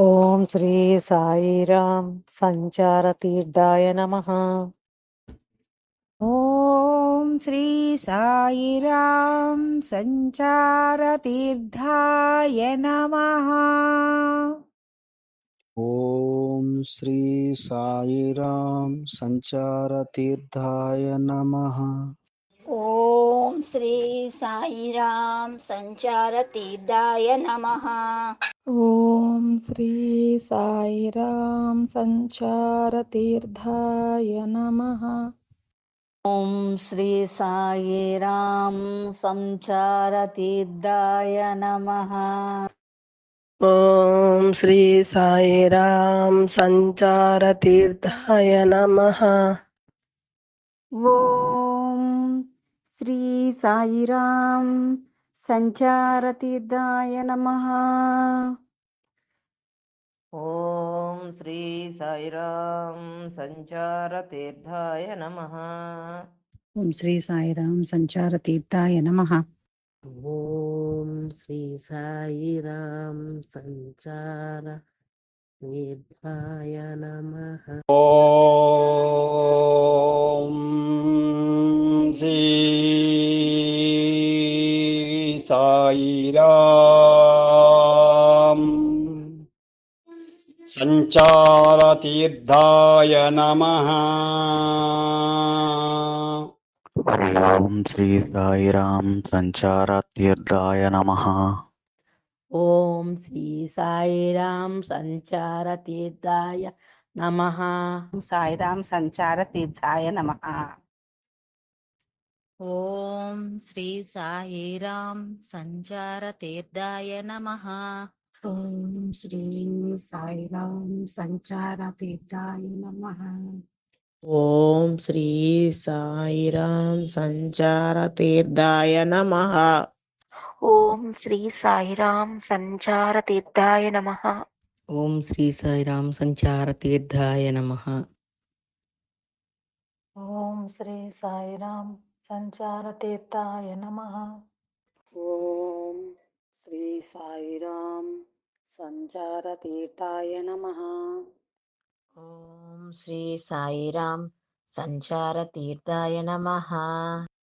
ओम श्री साई राम संचार तीर्थाय नमः। ओम श्री साई राम संचार तीर्थाय नमः। ओम श्री साई राम संचार तीर्थाय नमः। ओम श्री साई राम संचार तीर्थाय नमः। ॐ श्री साईराम सञ्चारतीर्थाय नमः। ॐ श्री साईराम सञ्चारतीर्थाय नमः। ॐ श्री साईराम सञ्चारतीर्थाय नमः। ॐ श्री साईराम సంచారతీర్థాయ నమ. ఓం శ్రీ సాయిరాం సంచారతీర్థాయ నమ. ఓం శ్రీ సాయిరాం సంచారతీర్థాయ నమ. ఓం శ్రీ సాయిరాం సంచార తీర్థాయ నమ. ఓం साईराम। सञ्चारतीर्थाय नमः। ओम श्री साई राम संचार तीर्थाय नमः। ओम श्री साई राम संचार तीर्थाय नमः। साई राम संचार तीर्थाय नमः। ओम श्री साई राम संचार तीर्थाय नमः। ओम श्री साई राम संचार तीर्थाय नमः। ओम श्री साई राम संचार तीर्थाय नमः। ओम श्री साई राम संचार तीर्थाय नमः। ओम श्री साई राम संचार तीर्थाय नमः। ओम श्री साई राम సంచారతీర్థాయ నమ. ఓం శ్రీ సాయిరాం సంచారతీర్థాయ నమ. ఓం శ్రీ సాయిరాం సంచారతీర్థాయ నమ.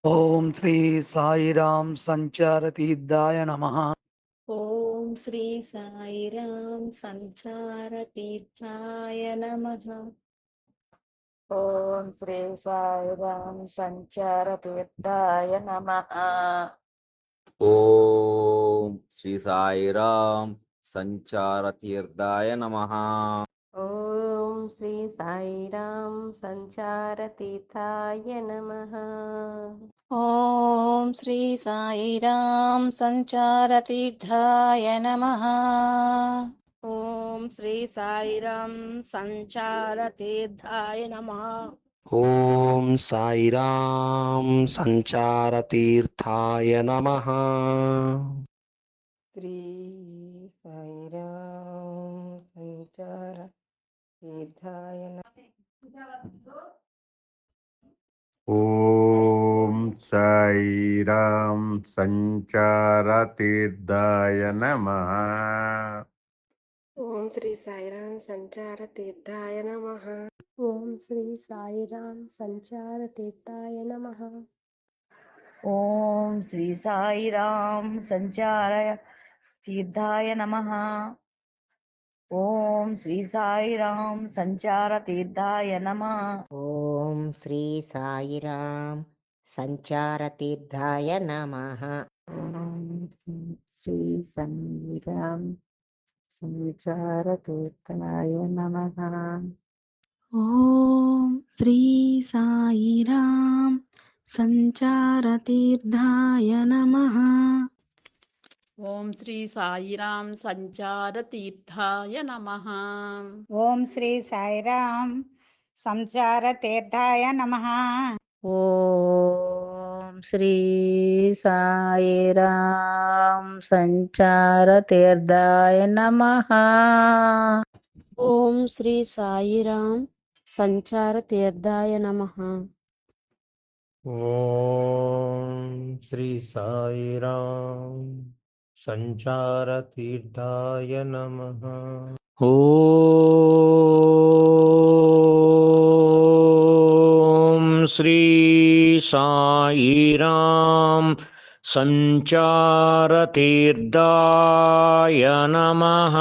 ఓం శ్రీ సాయిరాం సంచారతీర్థాయ నమ. ఓం శ్రీ సాయిరాం సంచారతీర్థాయ నమ. ॐ श्री साईराम सञ्चारतीर्थाय नमः। ॐ साईराम सञ्चारतीर्थाय नमः। श्री साईराम सञ्चारतीर्थाय ॐ साईराम सञ्चारतीर्थाय नमः ॐ श्री साईरां सञ्चारतीर्थाय नमः। ॐ साईराम सञ्चारतीर्थाय नमः। स्त्री नमः। ॐ साईराम सञ्चारतीर्थाय नमः। ఓం శ్రీ సాయిరామ్ సంచార తీర్థాయ నమ. ఓం శ్రీ సాయిరామ్ సంచార తీర్థాయ నమ. ఓం శ్రీ సాయిరామ్ సంచార తీర్థాయ నమ. ఓం శ్రీ సాయిరామ్ సంచార తీర్థాయ నమ. ఓం శ్రీ సాయిరామ్ సంచార తీర్థాయ నమ. శ్రీ సాయిరామ్ శ్రీవిచారకీర్తనాయ నమ ఓం శ్రీ సాయిరాం సంచారతీర్థాయ నమ ఓం శ్రీ సాయిరాం సంచారతీర్థాయ నమ ఓం శ్రీ సాయిరాం సంచారతీర్థాయ నమ ఓ శ్రీ సాయి సంచార తీర్థాయ నమ ఓం శ్రీ సాయిరామ్ సంజార తీర్థాయ నమః ఓం శ్రీ సాయిరామ్ సంచార తీర్థాయ నమ ఓం శ్రీ सञ्चारतीर्दाय नमः।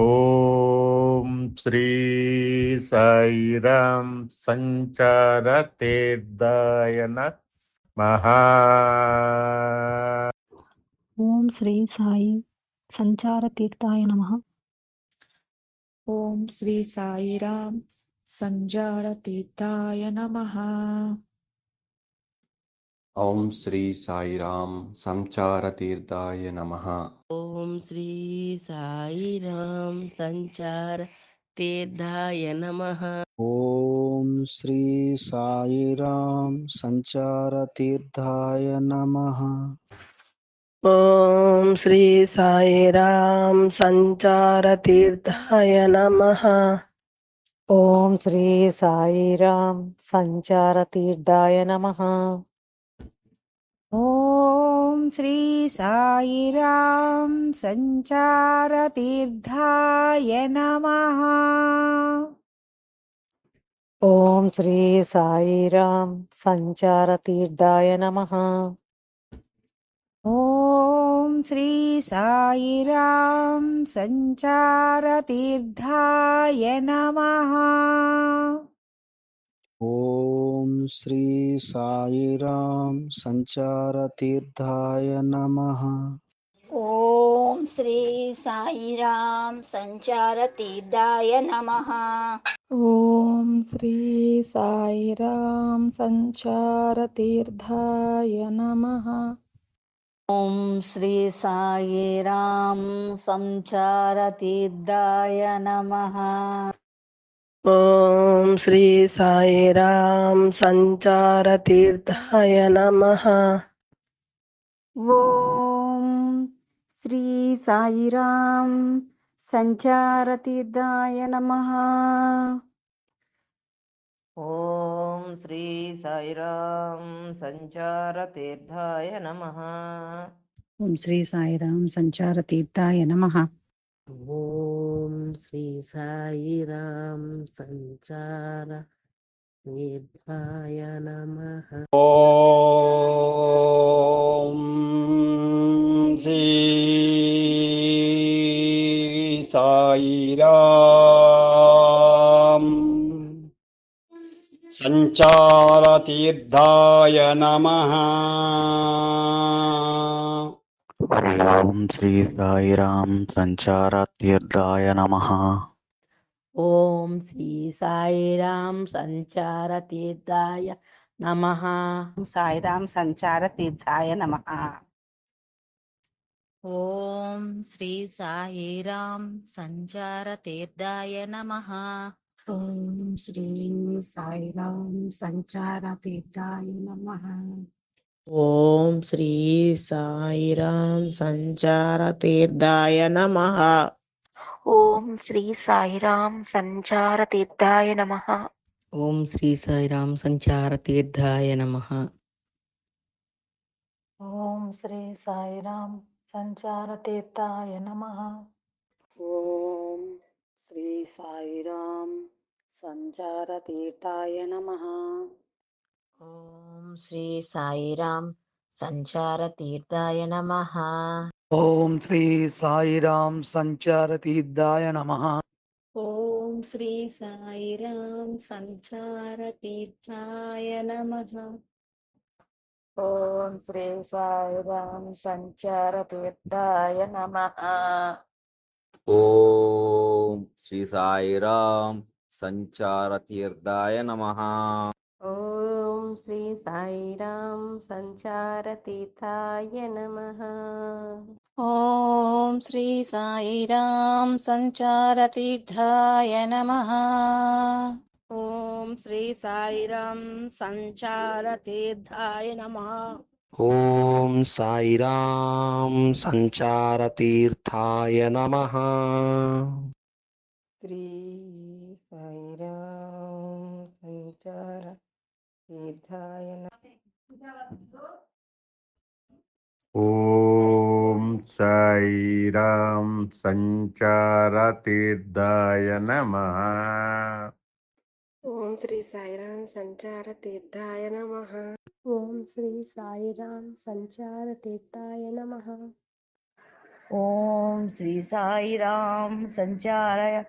ॐ श्री साई सञ्चारतीर्दाय नमः। ॐ श्री साई सञ्चारतीर्थाय नमः। ॐ श्री साई सञ्जारतीर्थाय नमः। ॐ श्री साईराम सञ्चारतीर्थाय नमः। ॐ श्री साईराम सञ्चार तीर्थाय नमः। ॐ श्री साईराम सञ्चारतीर्थाय नमः। ॐ श्री साईराम सञ्चारतीर्थाय नमः। ओम श्री साई राम संचार तीर्थाय नमः। ओम श्री साई राम संचार तीर्थाय नमः। ओम श्री साई साईराम सञ्चारतीर्थाय नमः। ॐ ॐ श्री साईराम सञ्चारतीर्थाय नमः। ॐ श्री साईराम सञ्चारतीर्थाय नमः। ॐ श्री साईराम सञ्चारतीर्थाय नमः। ॐ श्री साईराम सञ्चारतीर्थाय नमः। ॐ श्री साई राम सञ्चारतीय नमः। ॐ श्री साई राम सञ्चारतीर्थाय नमः। ॐ श्री साई राम सञ्चारतीर्दाय नमः। ॐ श्री साईराम सञ्चारतीर्थाय नमः। ॐ श्री साईराम सञ्चारतीर्थाय नमः। ॐ श्री साईराम रां सञ्चारतीर्थाय नमः। ॐ श्री साईराम सञ्चारतीर्थाय नमः ॐ श्री साईराम सञ्चारतीर्थाय नमः ॐ श्री साईराम सञ्चारतीर्थाय नमः साईराम सञ्चारतीर्थाय नमः ॐ श्री साईराम सञ्चारतीर्थाय नमः ॐ श्रीं साईराम सञ्चारतीर्थाय नमः। ॐ श्री साईराम सञ्चारतीर्थाय नमः। ॐ श्री साईराम सञ्चारतीर्थाय नमः। ॐ श्री साईराम सञ्चारतीर्थाय नमः। ॐ श्री साईराम सञ्चारतीर्थाय नमः। ॐ श्री साईराम సంచారతీర్థాయ నమ. ఓం శ్రీ సాయిరామ్ సంచారతీర్థాయ నమ. ఓం శ్రీ సాయిరామ్ సంచారతీర్థాయ నమ. ఓం శ్రీ సాయిరామ్ సంచారతీర్థాయ నమ. ఓం శ్రీ సాయిరామ్ సంచారతీర్థాయ నమ. ఓం శ్రీ సాయిరామ్ सञ्चारतीर्थाय नमः। ॐ श्री साईराम सञ्चारतीर्थाय नमः। ॐ श्री साईराम सञ्चारतीर्थाय नमः। ॐ श्री साईराम सञ्चारतीर्थाय नमः। ॐ साईराम सञ्चारतीर्थाय नमः। श्री निधाय ॐ साईरां सञ्चारतीर्थाय नमः। ओम श्री साईराम संचार तीर्थाय नमः। ओम श्री साईराम संचार तीर्थाय नमः। ओम श्री साईराम संचार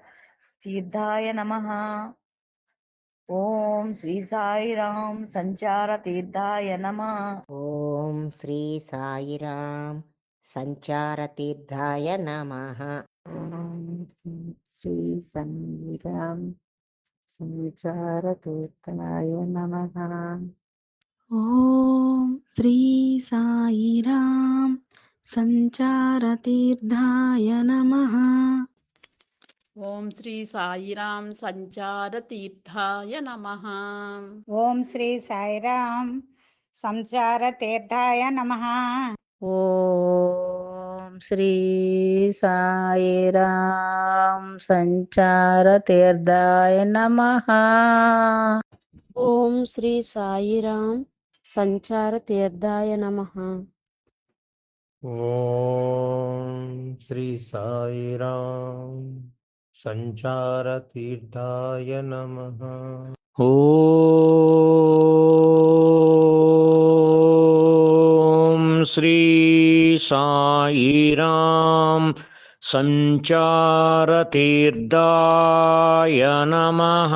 तीर्थाय नमः। ఓం శ్రీ సాయిరాం సంచార తీర్థాయ నమ. ఓం శ్రీ సాయిరాం సంచార తీర్థాయ నమ. శ్రీ సంగిరాం సంచార తీర్థాయ నమ. ఓం శ్రీ సాయిరాం సంచార తీర్థాయ నమ. ఓం శ్రీ సాయిరాం సంచార తీర్థాయ నమ. ఓం శ్రీ సాయిరాం సంచారతీర్థాయ నమః. ఓం శ్రీ సాయిరాం సంచారతీర్థాయ నమః. ఓం శ్రీ సాయిరాం సంచార తీర్థాయ నమ. ఓం శ్రీ సాయిరాం सञ्चारतीर्थाय नमः। हो श्री साईराम् सञ्चारतीर्दाय नमः।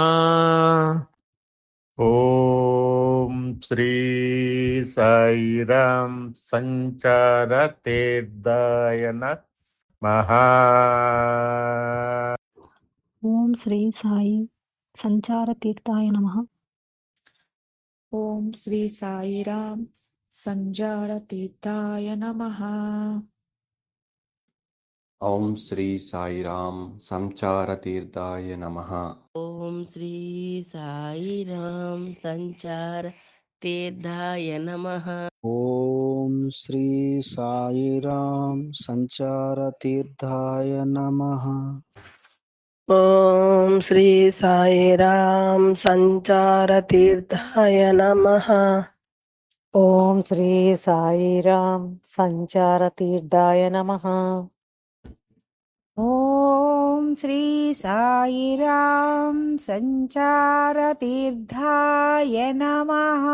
ॐ श्री साईरां सञ्चारतीर्दाय नमः। ఓం శ్రీ సాయి సంచారతీర్థాయ నమ ఓం శ్రీ సాయిరాం సంజారతీర్థాయ నమః ఓం శ్రీ సాయిరాం సంచార తీర్థాయ నమ ఓం శ్రీ సాయిరాం సంచార తీర్థాయ నమః ఓం శ్రీ సాయిరాం సంచారతీర్థాయ నమః ॐ श्री साईराम सञ्चारतीर्थाय नमः। ॐ श्री साईराम सञ्चारतीर्थाय नमः। ॐ श्री साईराम सञ्चारतीर्थाय नमः।